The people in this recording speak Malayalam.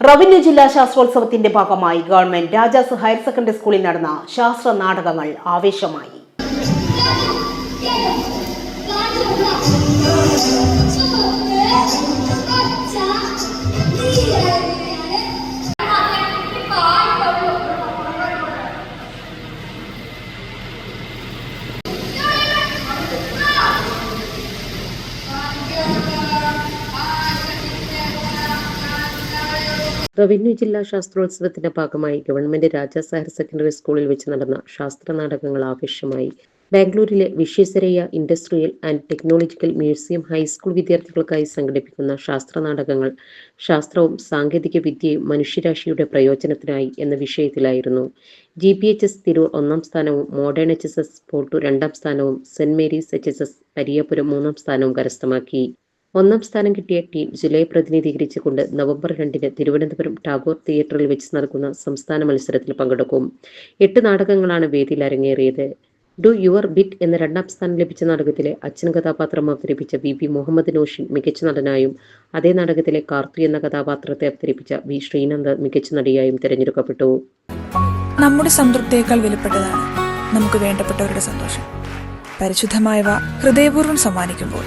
റവന്യൂ ജില്ലാ ശാസ്ത്രോത്സവത്തിന്റെ ഭാഗമായി ഗവൺമെന്റ് രാജാസ് ഹയർ സെക്കൻഡറി സ്കൂളിൽ നടന്ന ശാസ്ത്ര നാടകങ്ങൾ ആവേശമായി. റവന്യൂ ജില്ലാ ശാസ്ത്രോത്സവത്തിന്റെ ഭാഗമായി ഗവൺമെന്റ് രാജാസ് ഹയർ സെക്കൻഡറി സ്കൂളിൽ വെച്ച് നടന്ന ശാസ്ത്ര നാടകങ്ങൾ ആവേശമായി. ബാംഗ്ലൂരിലെ Visvesvaraya industrial and technological museum high school വിദ്യാർത്ഥികൾക്കായി സംഘടിപ്പിക്കുന്ന ശാസ്ത്ര നാടകങ്ങൾ ശാസ്ത്രവും സാങ്കേതിക വിദ്യയും മനുഷ്യരാശിയുടെ പ്രയോജനത്തിനായി എന്ന വിഷയത്തിലായിരുന്നു. G P H S Tirur ഒന്നാം സ്ഥാനവും മോഡേൺ എച്ച് എസ് എസ് പോട്ടു രണ്ടാം സ്ഥാനവും saint Mary's H S S Pariyapuram മൂന്നാം സ്ഥാനവും കരസ്ഥമാക്കി. ഒന്നാം സ്ഥാനം കിട്ടിയ ടീം ജില്ലയെ പ്രതിനിധീകരിച്ചുകൊണ്ട് നവംബർ രണ്ടിന് തിരുവനന്തപുരം ടാഗോർ തിയേറ്ററിൽ വെച്ച് നടക്കുന്ന സംസ്ഥാന മത്സരത്തിൽ പങ്കെടുക്കും. എട്ട് നാടകങ്ങളാണ് വേദിയിൽ അരങ്ങേറിയത്. ഡു യുവർ ബിറ്റ് എന്ന രണ്ടാം സ്ഥാനം ലഭിച്ച നാടകത്തിലെ അച്ഛൻ കഥാപാത്രം അവതരിപ്പിച്ച വി പി മുഹമ്മദ് നോഷിൻ മികച്ച നടനായും അതേ നാടകത്തിലെ കാർത്തു എന്ന കഥാപാത്രത്തെ അവതരിപ്പിച്ച വി ശ്രീനന്ദ മികച്ച നടിയായും തിരഞ്ഞെടുക്കപ്പെട്ടു. നമ്മുടെ സംതൃപ്തിയേക്കാൾ വിലപ്പെട്ടതാണ് നമുക്ക് വേണ്ടപ്പെട്ടവരുടെ സന്തോഷം. പരിശുദ്ധമായവ ഹൃദയപൂർവം സമ്മാനിക്കുമ്പോൾ.